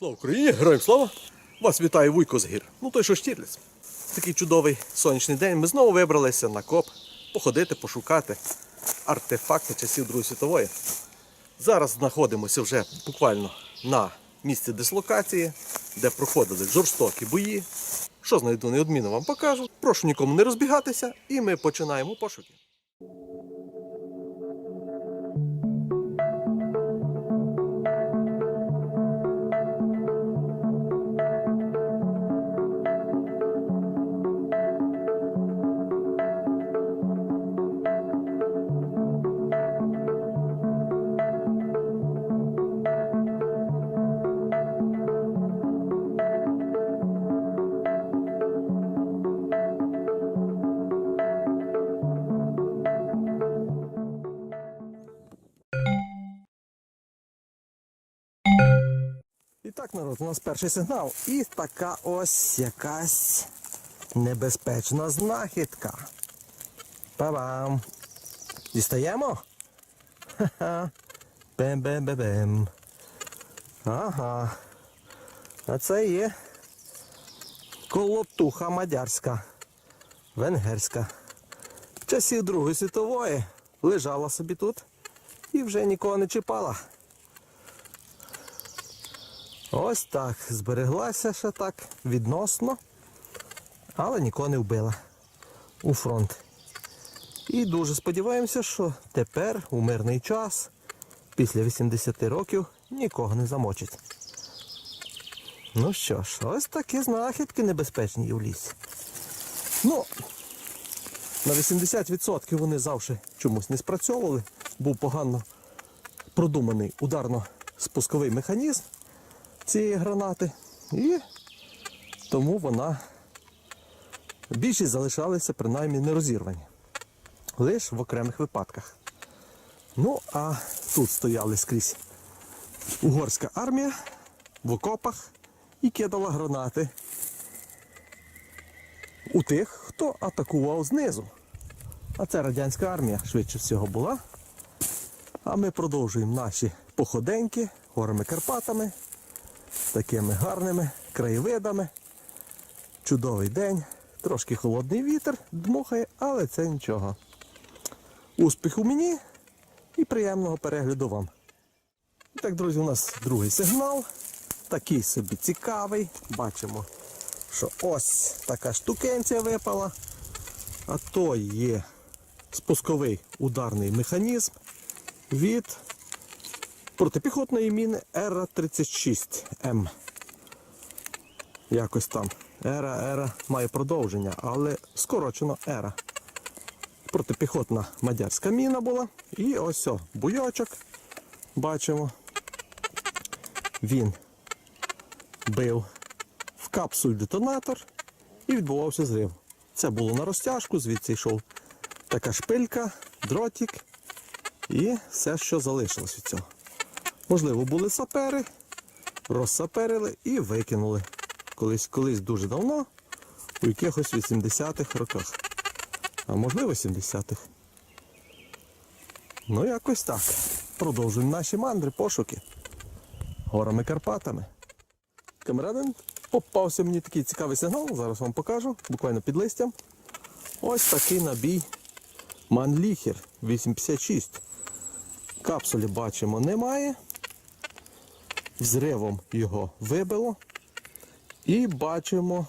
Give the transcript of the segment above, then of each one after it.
Слава Україні! Героям слава! Вас вітає Вуйко з гір. Ну той що Штірліц. Такий чудовий сонячний день. Ми знову вибралися на коп походити, пошукати артефакти часів Другої світової. Зараз знаходимося вже буквально на місці дислокації, де проходили жорстокі бої. Що знайду, неодмінно вам покажу. Прошу нікому не розбігатися, і ми починаємо пошуки. У нас перший сигнал. І така ось якась небезпечна знахідка. Па-бам! Дістаємо? Ха-ха. Бем-бем-бем-бем. Ага. А це є колотуха мадярська, венгерська. В Часів Другої світової лежала собі тут і вже нікого не чіпала. Ось так. Збереглася ще так відносно, але нікого не вбила у фронт. І дуже сподіваємося, що тепер, у мирний час, після 80 років, нікого не замочить. Ну що ж, ось такі знахідки небезпечні в лісі. Ну, на 80% вони завжди чомусь не спрацьовували. Був погано продуманий ударно-спусковий механізм цієї гранати. І тому вона більшість залишалися принаймні не розірвані. Лише в окремих випадках. Ну, а тут стояли скрізь угорська армія в окопах і кидала гранати у тих, хто атакував знизу. А це радянська армія швидше всього була. А ми продовжуємо наші походеньки горами Карпатами такими гарними краєвидами. Чудовий день, трошки холодний вітер дмухає, але це нічого. Успіху мені і приємного перегляду вам. І так, друзі, у нас другий сигнал. Такий собі цікавий. Бачимо, що ось така штукенція випала. А то є спусковий ударний механізм від протипіхотної міни Ера 36 М. Якось там. Ера, ера має продовження, але скорочено ера. Протипіхотна мадярська міна була. І ось о, буйочок. Бачимо. Він бив в капсуль детонатор і відбувався зрив. Це було на розтяжку, звідси йшов така шпилька, дротик і все, що залишилось від цього. Можливо, були сапери, розсаперили і викинули. Колись, колись дуже давно, у якихось 80-х роках. А можливо 70-х. Ну, якось так. Продовжуємо наші мандри, пошуки. Горами Карпатами. Камерадин, попався мені такий цікавий сигнал, зараз вам покажу, буквально під листям. Ось такий набій Манліхер 856. Капсулі бачимо немає. Взривом його вибило. І бачимо,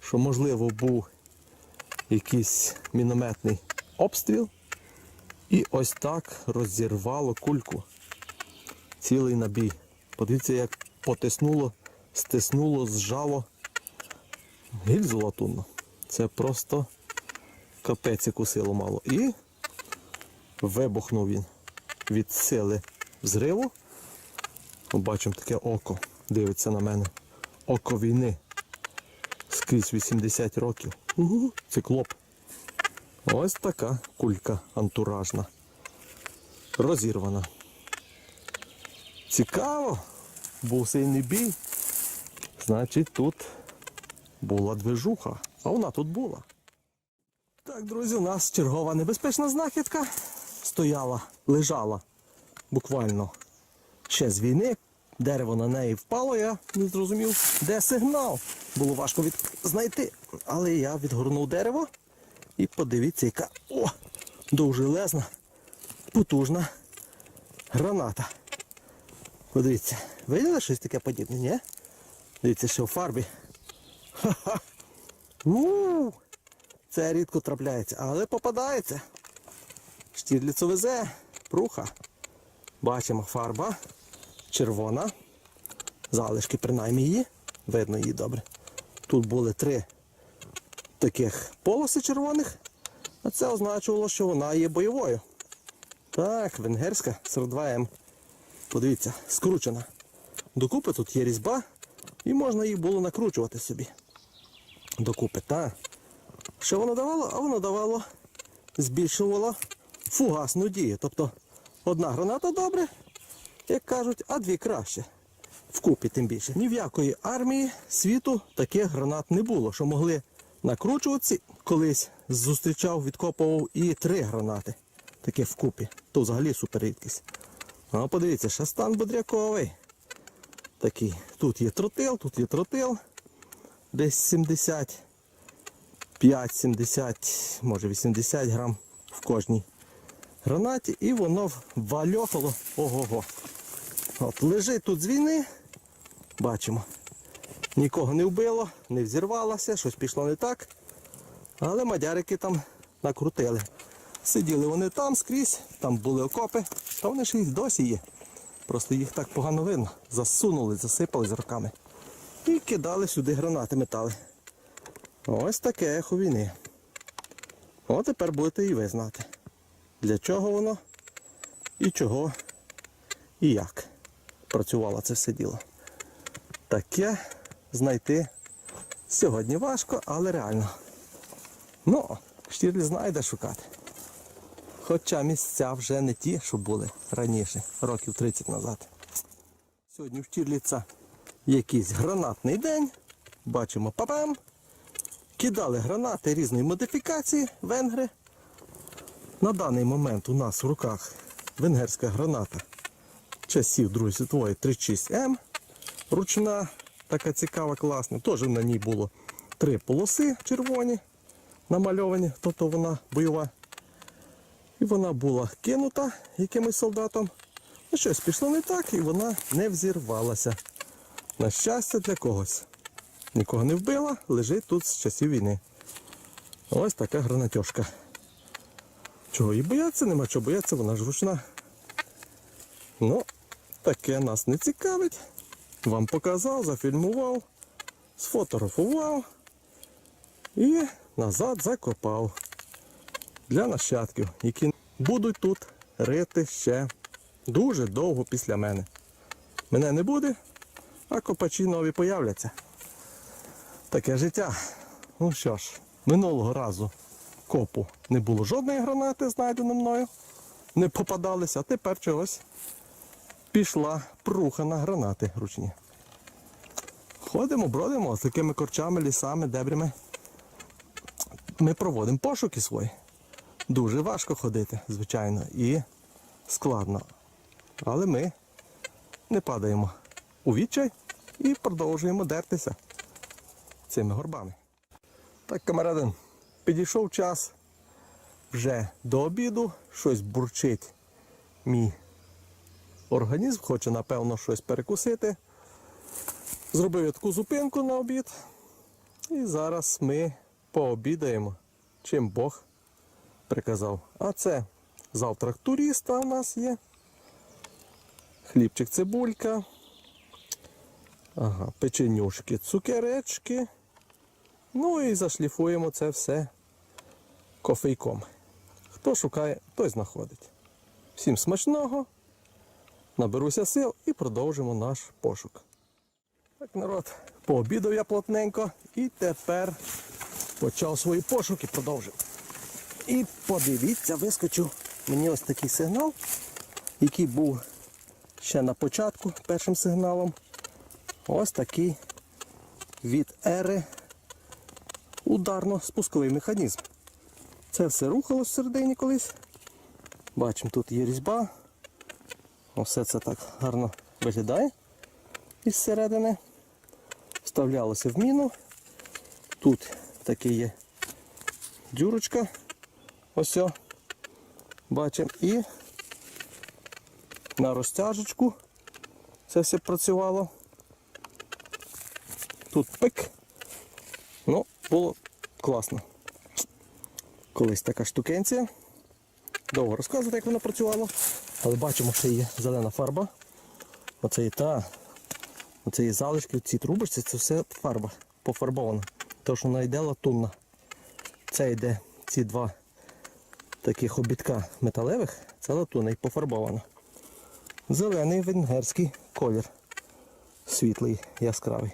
що можливо був якийсь мінометний обстріл. І ось так розірвало кульку. Цілий набій. Подивіться, як потиснуло, стиснуло, зжало гільзу латунну. Це просто капець яку силу мало. І вибухнув він від сили взриву. Бачимо таке око. Дивиться на мене. Око війни. Скрізь 80 років. Угу, циклоп. Ось така кулька антуражна. Розірвана. Цікаво. Був сильний бій. Значить, тут була движуха. А вона тут була. Так, друзі, у нас чергова небезпечна знахідка. Стояла, лежала буквально ще з війни. Дерево на неї впало, я не зрозумів, де сигнал. Було важко від... знайти. Але я відгорнув дерево і подивіться, яка о, довжелезна, потужна граната. Подивіться, виділи щось таке подібне, ні? Дивіться, що в фарбі. Ха-ха. Це рідко трапляється, але попадається. Штірліцу везе, пруха. Бачимо фарба червона. Залишки принаймні її. Видно її добре. Тут були три таких полоси червоних, а це означувало, що вона є бойовою. Так, венгерська 42М. Подивіться, скручена. Докупи тут є різьба, і можна її було накручувати собі. Докупи, так. Що воно давало? А воно давало, збільшувало фугасну дію. Тобто одна граната добре, як кажуть, а дві краще. Вкупі тим більше. Ні в якої армії світу таких гранат не було, що могли накручуватися. Колись зустрічав, відкопував і три гранати. Таке вкупі. То взагалі супер. А подивіться, ще стан бодряковий. Такий. Тут є тротил, тут є тротил. Десь 70 5-70, може 80 грам в кожній гранаті, і воно вальохало ого-го. От лежить тут з війни, бачимо. Нікого не вбило, не взірвалося, щось пішло не так. Але мадярики там накрутили. Сиділи вони там скрізь, там були окопи, та вони ж і досі є. Просто їх так погано видно. Засунули, засипали з руками. І кидали сюди гранати метали. Ось таке ехо війни. О, тепер будете і ви знати, для чого воно і чого і як працювало це все діло. Таке знайти сьогодні важко, але реально. Ну, Штірлі знає, де шукати. Хоча місця вже не ті, що були раніше, років 30 назад. Сьогодні в Штірліца якийсь гранатний день. Бачимо папам. Кидали гранати різної модифікації, венгри. На даний момент у нас в руках венгерська граната часів Другої світової 36М. Ручна, така цікава, класна. Теж на ній було три полоси червоні намальовані, тобто вона бойова. І вона була кинута якимось солдатом. Ну, щось пішло не так, і вона не взірвалася. На щастя для когось. Нікого не вбила, лежить тут з часів війни. Ось така гранатьошка. Чого її бояться, нема чого бояться, вона ж ручна. Ну, таке нас не цікавить. Вам показав, зафільмував, сфотографував і назад закопав для нащадків, які будуть тут рити ще дуже довго після мене. Мене не буде, а копачі нові появляться. Таке життя. Ну що ж, минулого разу копу не було жодної гранати, знайдено мною. Не попадалися, а тепер чогось пішла пруха на гранати ручні. Ходимо, бродимо з такими корчами, лісами, дебрями. Ми проводимо пошуки свої. Дуже важко ходити, звичайно, і складно. Але ми не падаємо у відчай і продовжуємо дертися цими горбами. Так, камерадин, підійшов час вже до обіду, щось бурчить мій організм, хоче, напевно, щось перекусити. Зробив я таку зупинку на обід. І зараз ми пообідаємо, чим Бог приказав. А це завтрак туриста у нас є. Хлібчик цибулька. Ага, печенюшки, цукеречки. Ну і зашліфуємо це все кофейком. Хто шукає, той знаходить. Всім смачного. Наберуся сил і продовжимо наш пошук. Так, народ, пообідав я плотненько і тепер почав свої пошуки продовжив. І подивіться, вискочив мені ось такий сигнал, який був ще на початку першим сигналом. Ось такий від ери ударно-спусковий механізм. Це все рухалось всередині колись. Бачимо, тут є різьба. Все це так гарно виглядає. із середини. Вставлялося в міну. Тут таке є дюрочка. Ось. Бачимо. І на розтяжечку це все працювало. Тут пик. Ну, було класно. Колись така штукенція. Довго розказувати, як вона працювала. Але бачимо, що є зелена фарба. Оце і та. Оце є залишки, ці трубочці, це все фарба пофарбована. Тому що вона йде латунна. Це йде ці два таких обідка металевих, це латунна і пофарбована. Зелений венгерський колір. Світлий, яскравий.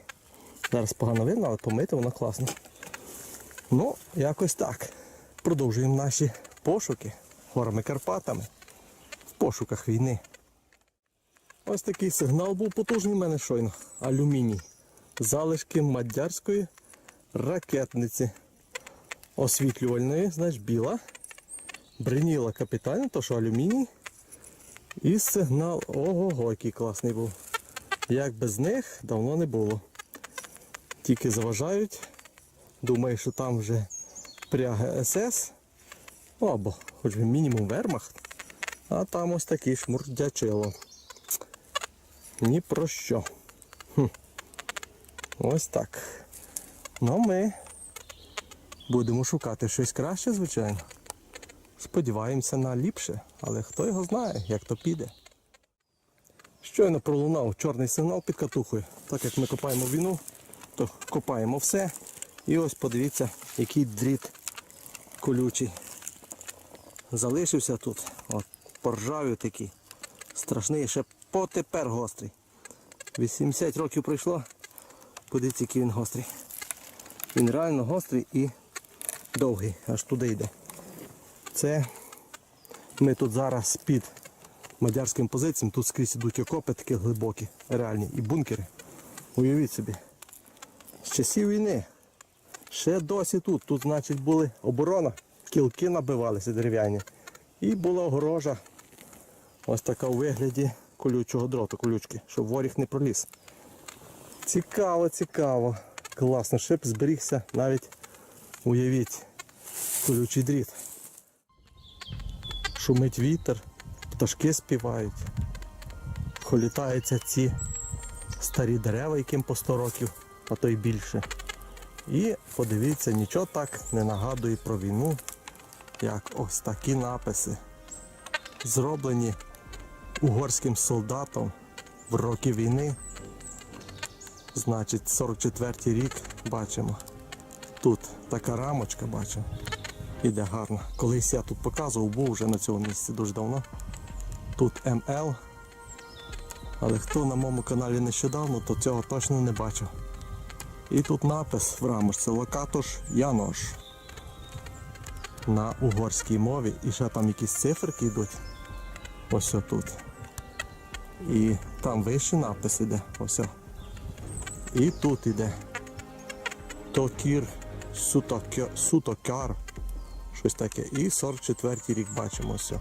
Зараз погано видно, але помити воно класно. Ну, якось так. Продовжуємо наші пошуки горами Карпатами пошуках війни. Ось такий сигнал був потужний в мене щойно. Алюміній. Залишки мадярської ракетниці. Освітлювальної, значить біла. Бриніла капітально, то що алюміній. І сигнал. Ого, який класний був. Як без них давно не було. Тільки заважають. Думаю, що там вже пряги СС. Або хоч би мінімум вермахт. А там ось такий шмурдячило. Ні про що. Хм. Ось так. Ну ми будемо шукати щось краще, звичайно. Сподіваємося на ліпше, але хто його знає, як то піде. Щойно пролунав чорний сигнал під катухою. Так як ми копаємо війну, то копаємо все. І ось подивіться, який дріт колючий. Залишився тут. От, поржавів такий. Страшний, ще потепер гострий. 80 років пройшло. Подивіться, який він гострий. Він реально гострий і довгий, аж туди йде. Це ми тут зараз під мадярським позиціям, тут скрізь ідуть окопи такі глибокі, реальні, і бункери. Уявіть собі. З часів війни. Ще досі тут. Тут, значить, були оборона, кілки набивалися дерев'яні. І була огорожа. Ось така у вигляді колючого дроту, колючки, щоб воріг не проліз. Цікаво, цікаво. Класно, б зберігся навіть, уявіть, колючий дріт. Шумить вітер, пташки співають. Холітаються ці старі дерева, яким по 100 років, а то й більше. І подивіться, нічого так не нагадує про війну, як ось такі написи, зроблені угорським солдатом в роки війни. Значить, 44-й рік бачимо. Тут така рамочка бачимо. Іде гарно. Колись я тут показував, був вже на цьому місці дуже давно. Тут МЛ. Але хто на моєму каналі нещодавно, то цього точно не бачив. І тут напис в рамочці Локатош Янош. На угорській мові. І ще там якісь циферки йдуть. Ось тут. І там вищий напис іде. Ось. І тут іде. Токір Сутокя- Сутокяр. Щось таке. І 44-й рік бачимо ось.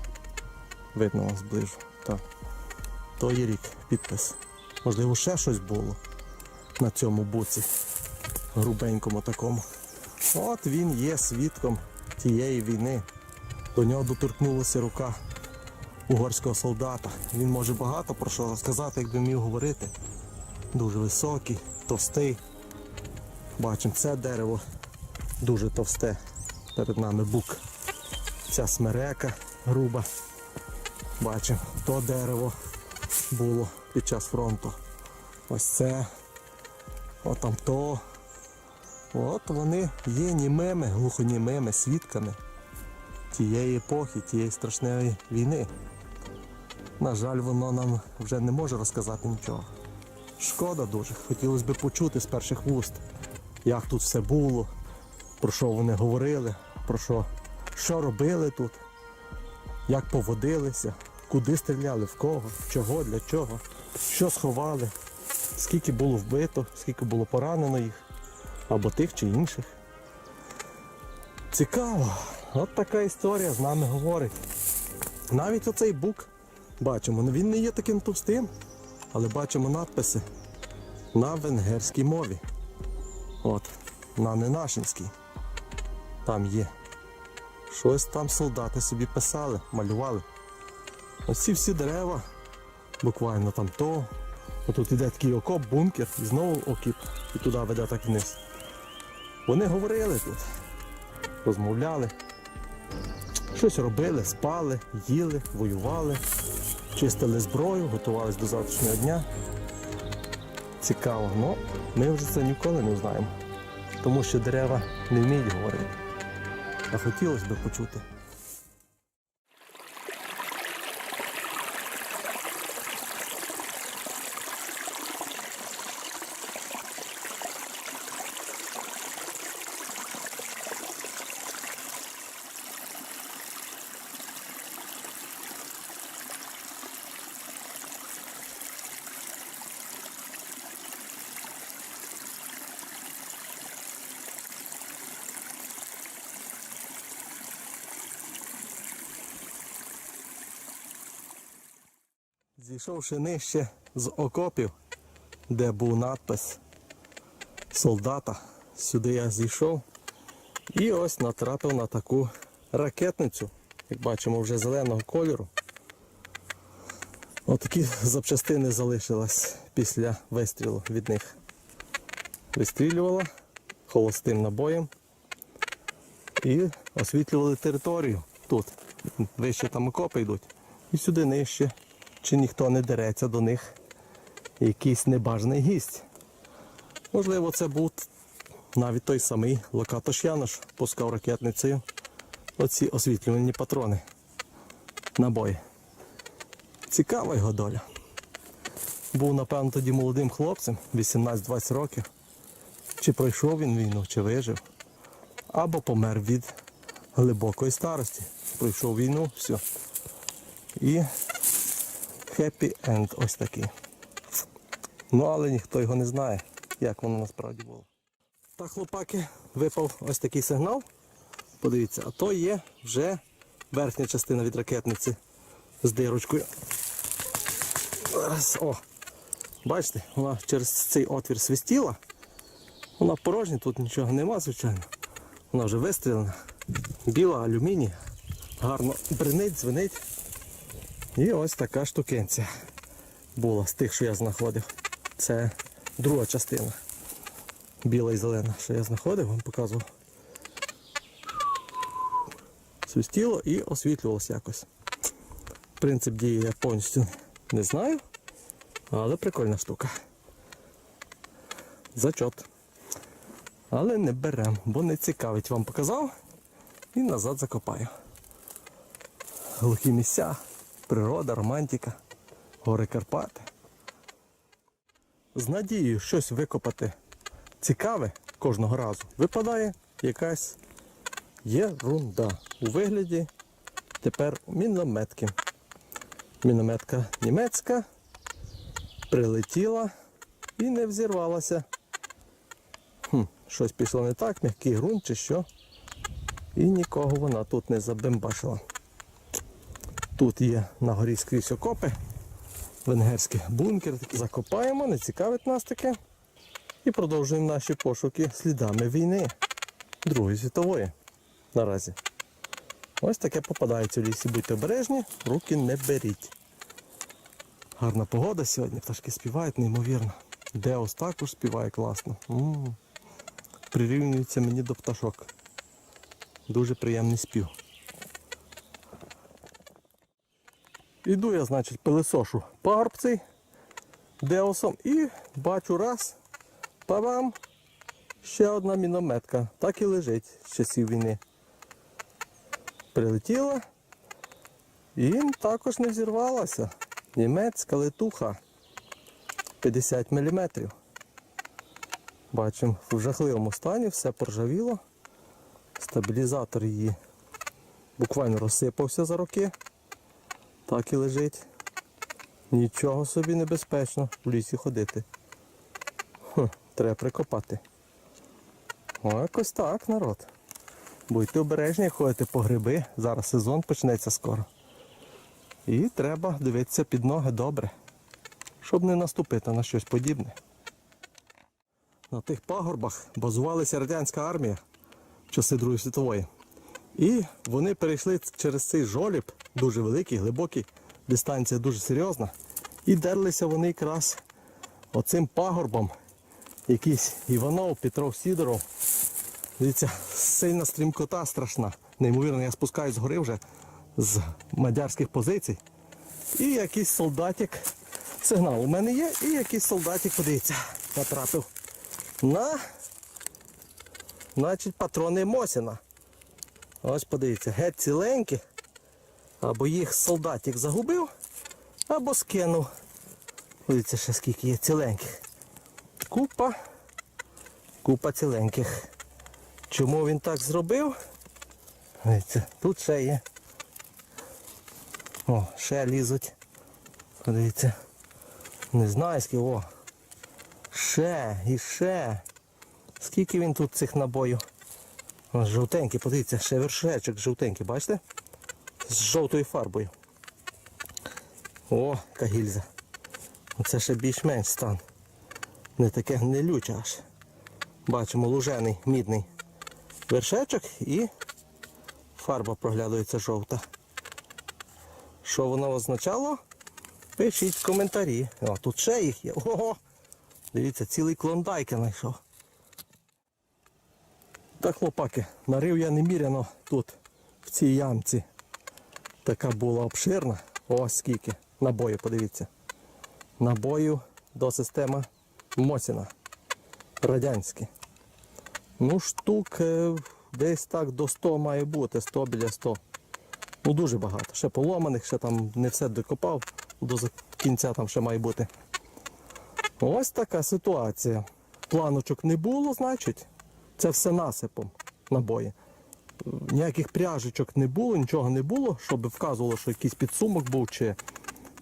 Видно вас зближу. Так. То є рік, підпис. Можливо, ще щось було на цьому буці. Грубенькому такому. От він є свідком тієї війни. До нього доторкнулася рука угорського солдата. Він може багато про що розказати, якби міг говорити. Дуже високий, товстий. Бачимо, це дерево дуже товсте. Перед нами бук. Ця смерека груба. Бачимо, то дерево було під час фронту. Ось це. От там то. От вони є німими, глухонімими свідками тієї епохи, тієї страшної війни. На жаль, воно нам вже не може розказати нічого. Шкода дуже. Хотілося б почути з перших вуст, як тут все було, про що вони говорили, про що, що робили тут, як поводилися, куди стріляли, в кого, чого, для чого, що сховали, скільки було вбито, скільки було поранено їх, або тих чи інших. Цікаво, от така історія з нами говорить. Навіть оцей бук бачимо, він не є таким товстим, але бачимо надписи. на венгерській мові. От, на ненашинській. Там є. Щось там солдати собі писали, малювали. Оці всі дерева, буквально там то. Отут іде такий окоп, бункер, і знову окіп, і туди веде так вниз. Вони говорили тут, розмовляли, щось робили, спали, їли, воювали, чистили зброю, готувались до завтрашнього дня. Цікаво, але ми вже це ніколи не знаємо, тому що дерева не вміють говорити. А хотілося б почути. Зійшовши нижче з окопів, де був надпис солдата, сюди я зійшов і ось натрапив на таку ракетницю, як бачимо, вже зеленого кольору. Отакі запчастини залишились після вистрілу від них. Вистрілювала холостим набоєм і освітлювали територію тут. Вище там окопи йдуть. І сюди нижче чи ніхто не дереться до них якийсь небажаний гість. Можливо, це був навіть той самий Локатош Янош пускав ракетницею оці освітлювальні патрони. Набої. Цікава його доля. Був, напевно, тоді молодим хлопцем, 18-20 років. Чи пройшов він війну, чи вижив, або помер від глибокої старості. Пройшов війну, все. І хеппі енд ось такий. Ну, але ніхто його не знає, як воно насправді було. Так, хлопаки, випав ось такий сигнал. Подивіться, а то є вже верхня частина від ракетниці з дирочкою. О, бачите, вона через цей отвір свистіла. Вона порожня, тут нічого нема, звичайно. Вона вже вистрілена. Біла алюміній. Гарно бринить, дзвенить. І ось така штукенція була з тих, що я знаходив. Це друга частина. Біла і зелена, що я знаходив, вам показував. Свистіло і освітлювалося якось. Принцип дії я повністю не знаю, але прикольна штука. Зачот. Але не беремо, бо не цікавить. Вам показав і назад закопаю. Глухі місця, природа, романтика, гори Карпати. З надією щось викопати цікаве кожного разу випадає якась єрунда у вигляді тепер мінометки. Мінометка німецька прилетіла і не взірвалася. Хм, щось пішло не так, м'який ґрунт чи що. І нікого вона тут не забембашила. Тут є на горі скрізь окопи, венгерський бункер. Закопаємо, не цікавить нас таке. І продовжуємо наші пошуки слідами війни Другої світової наразі. Ось таке попадається в лісі. Будьте обережні, руки не беріть. Гарна погода сьогодні, пташки співають неймовірно. Деос також співає класно. М-м. Прирівнюється мені до пташок. Дуже приємний спів. Іду я, значить, пилисошу пагорб деосом і бачу раз, па-бам, ще одна мінометка. Так і лежить з часів війни. Прилетіла і також не взірвалася. Німецька летуха 50 мм. Бачимо, в жахливому стані все поржавіло. Стабілізатор її буквально розсипався за роки. Так і лежить. Нічого собі небезпечно в лісі ходити. Хм, треба прикопати. О, якось так, народ. Будьте обережні, ходите по гриби. Зараз сезон почнеться скоро. І треба дивитися під ноги добре, щоб не наступити на щось подібне. на тих пагорбах базувалася радянська армія в часи Другої світової. І вони перейшли через цей жоліб, дуже великий, глибокий, дистанція дуже серйозна. І дерлися вони якраз оцим пагорбом. Якийсь Іванов, Петров, Сідоров. Дивіться, сильна стрімкота страшна. Неймовірно, я спускаюсь з гори вже з мадярських позицій. І якийсь солдатик. Сигнал у мене є, і якийсь солдатик, подивіться, натрапив на значить, патрони Мосіна. Ось подивіться, геть ціленькі. Або їх солдатик загубив, або скинув. Дивіться, ще скільки є ціленьких. Купа, купа ціленьких. Чому він так зробив? Дивіться, тут ще є. О, ще лізуть. Подивіться. Не знаю скільки. О. Ще і ще. Скільки він тут цих набоїв? Жовтенький, подивіться, ще вершечок жовтенький, бачите? З жовтою фарбою. О, яка гільза. Оце ще більш-менш стан. Не таке гнилюче аж. Бачимо лужений, мідний вершечок і фарба проглядається жовта. Що воно означало? Пишіть в коментарі. О, тут ще їх є. Ого! Дивіться, цілий клондайк знайшов. Так, хлопаки, нарив я неміряно тут, в цій ямці. Така була обширна. Ось скільки. Набою, подивіться. Набою до системи Мосіна. Радянські. Ну, штук е, десь так до 100 має бути, 100 біля 100. Ну дуже багато. Ще поломаних, ще там не все докопав, до кінця там ще має бути. Ось така ситуація. Планочок не було, значить, це все насипом набої. Ніяких пряжечок не було, нічого не було, щоб вказувало, що якийсь підсумок був, чи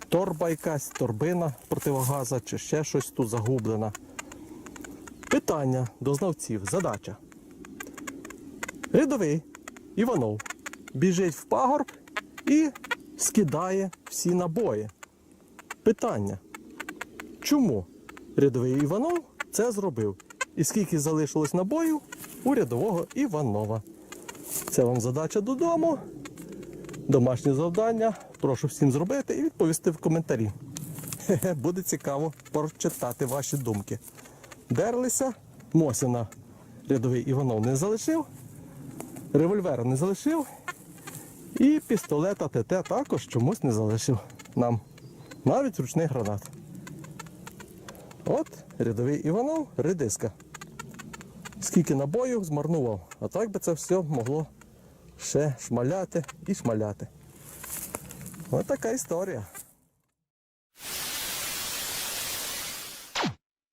торба якась, торбина противогаза, чи ще щось тут загублено. Питання до знавців. Задача. Рядовий Іванов біжить в пагорб і скидає всі набої. Питання. Чому рядовий Іванов це зробив? І скільки залишилось набоїв у рядового Іванова? Це вам задача додому. Домашнє завдання. Прошу всім зробити і відповісти в коментарі. Буде цікаво прочитати ваші думки. Дерлися, Мосіна рядовий Іванов не залишив, револьвера не залишив, і пістолета ТТ також чомусь не залишив нам. Навіть ручний гранат. От рядовий Іванов редиска. Скільки набоїв змарнував. А так би це все могло ще шмаляти і шмаляти. Ось така історія.